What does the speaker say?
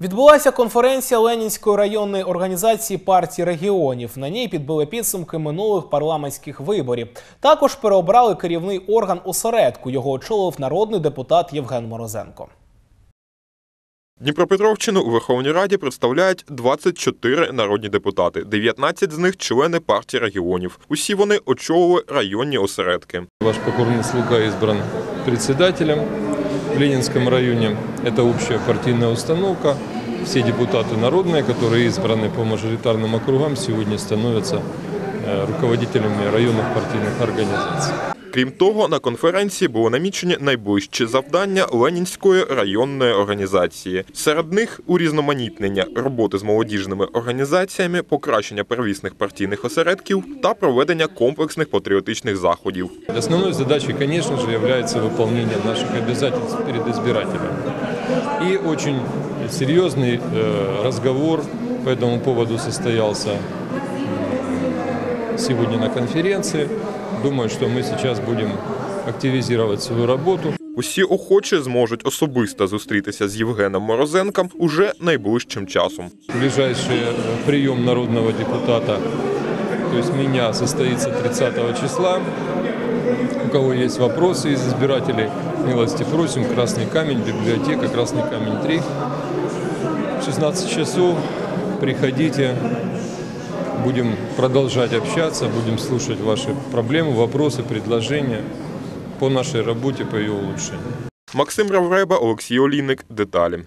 Відбулася конференція Ленінської районної організації партії регіонів. На ній підбили підсумки минулих парламентських виборів. Також переобрали керівний орган осередку. Його очолив народний депутат Євген Морозенко. Дніпропетровщину у Верховній Раді представляють 24 народні депутати, 19 з них члени партії регіонів. Усі вони очолили районні осередки. Ваш покорный слуга избран председателем в Ленинском районе. Это общая партийная установка. Все депутаты народные, которые избраны по мажоритарным округам, сегодня становятся э, руководителями районных партийных организаций. Крім того, на конференції були намічені найближчі завдання Ленінської районної організації. Серед них урізноманітнення роботи з молодіжними організаціями, покращення первісних партійних осередків та проведення комплексних патріотичних заходів. Основной задачей, конечно же, является выполнение наших обязательств перед избирателями. И очень серьезный э, разговор по этому поводу состоялся м, сегодня на конференции. Думаю, что мы сейчас будем активизировать свою работу. Усі охочі зможуть особисто зустрітися з Євгеном Морозенком уже найближчим часом. Ближайший э, прием народного депутата, то есть меня, состоится 30 числа. У кого есть вопросы из избирателей, милости просим. Красный камень, библиотека, Красный камень 3. В 16 часов приходите, будем продолжать общаться, будем слушать ваши проблемы, вопросы, предложения по нашей работе, по ее улучшению. Максим Равреба, Олексій Олійник. Деталі.